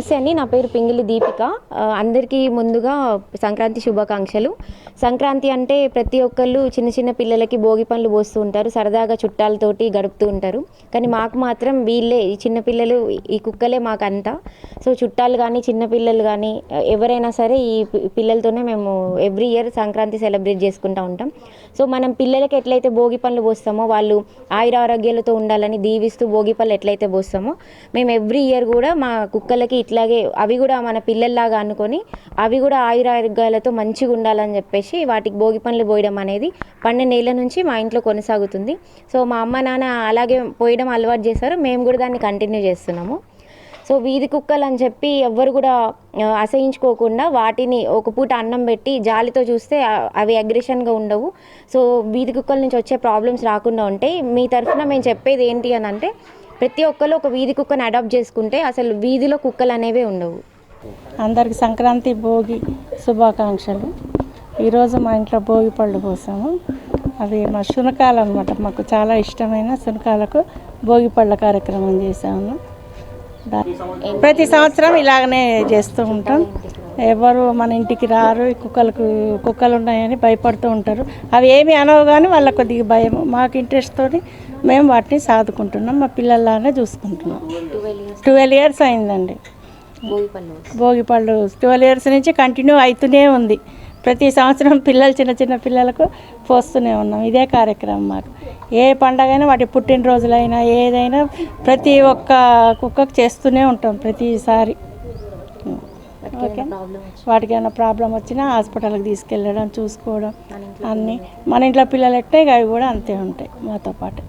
నమస్తే అండి. నా పేరు పింగిలి దీపిక. అందరికీ ముందుగా సంక్రాంతి శుభాకాంక్షలు. సంక్రాంతి అంటే ప్రతి ఒక్కళ్ళు చిన్న చిన్న పిల్లలకి భోగి పనులు పోస్తూ ఉంటారు. సరదాగా చుట్టాలతోటి గడుపుతూ ఉంటారు. కానీ మాకు మాత్రం వీళ్ళే ఈ చిన్నపిల్లలు ఈ కుక్కలే మాకు అంతా సో చుట్టాలు కానీ చిన్నపిల్లలు కానీ ఎవరైనా సరే ఈ పిల్లలతోనే మేము ఎవ్రీ ఇయర్ సంక్రాంతి సెలబ్రేట్ చేసుకుంటూ ఉంటాం. సో మనం పిల్లలకి ఎట్లయితే భోగి పనులు పోస్తామో వాళ్ళు ఆయుర ఆరోగ్యాలతో ఉండాలని దీవిస్తూ భోగి పనులు ఎట్లయితే పోస్తామో మేము ఎవ్రీ ఇయర్ కూడా మా కుక్కలకి ఇట్లాగే అవి కూడా మన పిల్లల్లాగా అనుకొని అవి కూడా ఆయురారోగ్యాలతో మంచిగా ఉండాలని చెప్పేసి వాటికి భోగి పనులు పోయడం అనేది పన్నెండేళ్ళ నుంచి మా ఇంట్లో కొనసాగుతుంది. సో మా అమ్మ నాన్న అలాగే పోయడం అలవాటు చేశారు. మేము కూడా దాన్ని కంటిన్యూ చేస్తున్నాము. సో వీధి కుక్కలు అని చెప్పి ఎవ్వరు కూడా అసహించుకోకుండా వాటిని ఒక పూట అన్నం పెట్టి జాలితో చూస్తే అవి అగ్రెషన్గా ఉండవు. సో వీధి కుక్కల నుంచి వచ్చే ప్రాబ్లమ్స్ రాకుండా ఉంటాయి మీ తరఫున మేము చెప్పేది ఏంటి అని అంటే ప్రతి ఒక్కరు ఒక వీధి కుక్కను అడాప్ట్ చేసుకుంటే అసలు వీధిలో కుక్కలు అనేవే ఉండవు. అందరికి సంక్రాంతి భోగి శుభాకాంక్షలు. ఈరోజు మా ఇంట్లో భోగి పళ్ళు పోసాము. అవి మా శునకాలు అనమాట మాకు చాలా ఇష్టమైన శునకాలకు భోగి పళ్ళ కార్యక్రమం చేసాము ప్రతి సంవత్సరం ఇలాగనే చేస్తూ ఉంటాం. ఎవరు మన ఇంటికి రారు ఈ కుక్కలకు కుక్కలు ఉన్నాయని భయపడుతూ ఉంటారు. అవి ఏమి అనవు కానీ వాళ్ళ కొద్దిగా భయం మాకు ఇంట్రెస్ట్తో మేము వాటిని సాదుకుంటున్నాం. మా పిల్లల్లానే చూసుకుంటున్నాం. ట్వెల్వ్ ఇయర్స్ అయిందండి. భోగిపళ్ళు ట్వెల్వ్ ఇయర్స్ నుంచి కంటిన్యూ అవుతూనే ఉంది. ప్రతి సంవత్సరం పిల్లలు చిన్న చిన్న పిల్లలకు పోస్తూనే ఉన్నాం. ఇదే కార్యక్రమం మాకు. ఏ పండగైనా వాటి పుట్టినరోజులైనా ఏదైనా ప్రతి ఒక్క కుక్కకు చేస్తూనే ఉంటాం ప్రతిసారి. వాటికి ఏమైనా ప్రాబ్లం వచ్చినా హాస్పిటల్కి తీసుకెళ్ళడం చూసుకోవడం అన్నీ. మన ఇంట్లో పిల్లలు ఎట్టే అవి కూడా అంతే ఉంటాయి మాతో పాటు.